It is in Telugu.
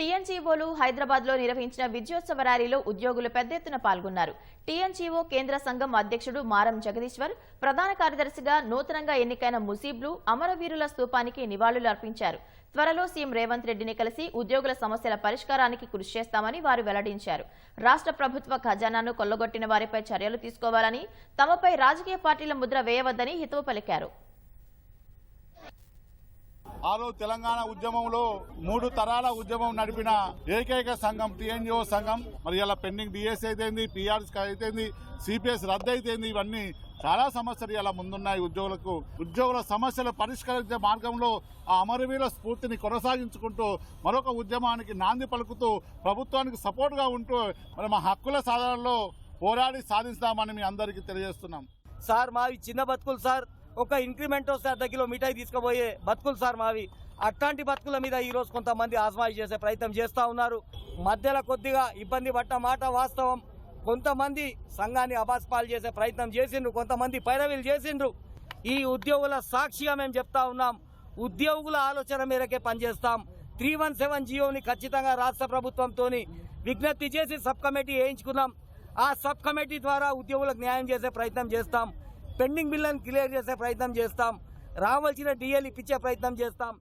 టీఎన్జీఓలు హైదరాబాద్లో నిర్వహించిన విజయోత్సవ ర్యాలీలో ఉద్యోగులు పెద్ద ఎత్తున పాల్గొన్నారు. టీఎన్జీఓ కేంద్ర సంఘం అధ్యక్షుడు మారం జగదీశ్వర్ ప్రధాన కార్యదర్శిగా నూతనంగా ఎన్నికైన ముసీబ్లు అమరవీరుల స్తూపానికి నివాళులు అర్పించారు. త్వరలో సీఎం రేవంత్ రెడ్డిని కలిసి ఉద్యోగుల సమస్యల పరిష్కారానికి కృషి చేస్తామని వారు వెల్లడించారు. రాష్ట్ర ప్రభుత్వ ఖజానాను కొల్లగొట్టిన వారిపై చర్యలు తీసుకోవాలని తమపై రాజకీయ పార్టీల ముద్ర వేయవద్దని హితవు పలికారు. ఆ రోజు తెలంగాణ ఉద్యమంలో మూడు తరాల ఉద్యమం నడిపిన ఏకైక సంఘం టీఎన్జిఓ సంఘం. మరి ఇలా పెండింగ్ డిఎస్ అయితేంది పిఆర్ఎస్ అయితేంది సిపిఎస్ రద్దు అయితేంది ఇవన్నీ చాలా సమస్యలు ఇలా ముందున్నాయి ఉద్యోగులకు. ఉద్యోగుల సమస్యలు పరిష్కరించే మార్గంలో ఆ అమరవీర స్ఫూర్తిని కొనసాగించుకుంటూ మరొక ఉద్యమానికి నాంది పలుకుతూ ప్రభుత్వానికి సపోర్ట్గా ఉంటూ మరి మా హక్కుల సాధనలో పోరాడి సాధిస్తామని మీ అందరికీ తెలియజేస్తున్నాం. సార్ మావి చిన్న బతుకులు సార్. ఒక ఇంక్రిమెంట్ వస్తే అర్ధ కిలో మిఠాయి తీసుకుపోయే బతుకులు సార్ మావి. అట్లాంటి బతుకుల మీద ఈరోజు కొంతమంది ఆజమాయి చేసే ప్రయత్నం చేస్తూ ఉన్నారు. మధ్యలో కొద్దిగా ఇబ్బంది పడ్డ మాట వాస్తవం. కొంతమంది సంఘాన్ని అబాస్పాలు చేసే ప్రయత్నం చేసిండ్రు కొంతమంది పైరవీలు చేసిండ్రు. ఈ ఉద్యోగుల సాక్షిగా మేము చెప్తా ఉన్నాం. ఉద్యోగుల ఆలోచన మేరకే పనిచేస్తాం. త్రీ వన్ సెవెన్ జియోని ఖచ్చితంగా రాష్ట్ర ప్రభుత్వంతో విజ్ఞప్తి చేసి సబ్ కమిటీ వేయించుకున్నాం. ఆ సబ్ కమిటీ ద్వారా ఉద్యోగులకు న్యాయం చేసే ప్రయత్నం చేస్తాం. పెండింగ్ బిల్లులను క్లియర్ చేసే ప్రయత్నం చేస్తాం. రావాల్సిన డిఎల్ ఇప్పించే ప్రయత్నం చేస్తాం.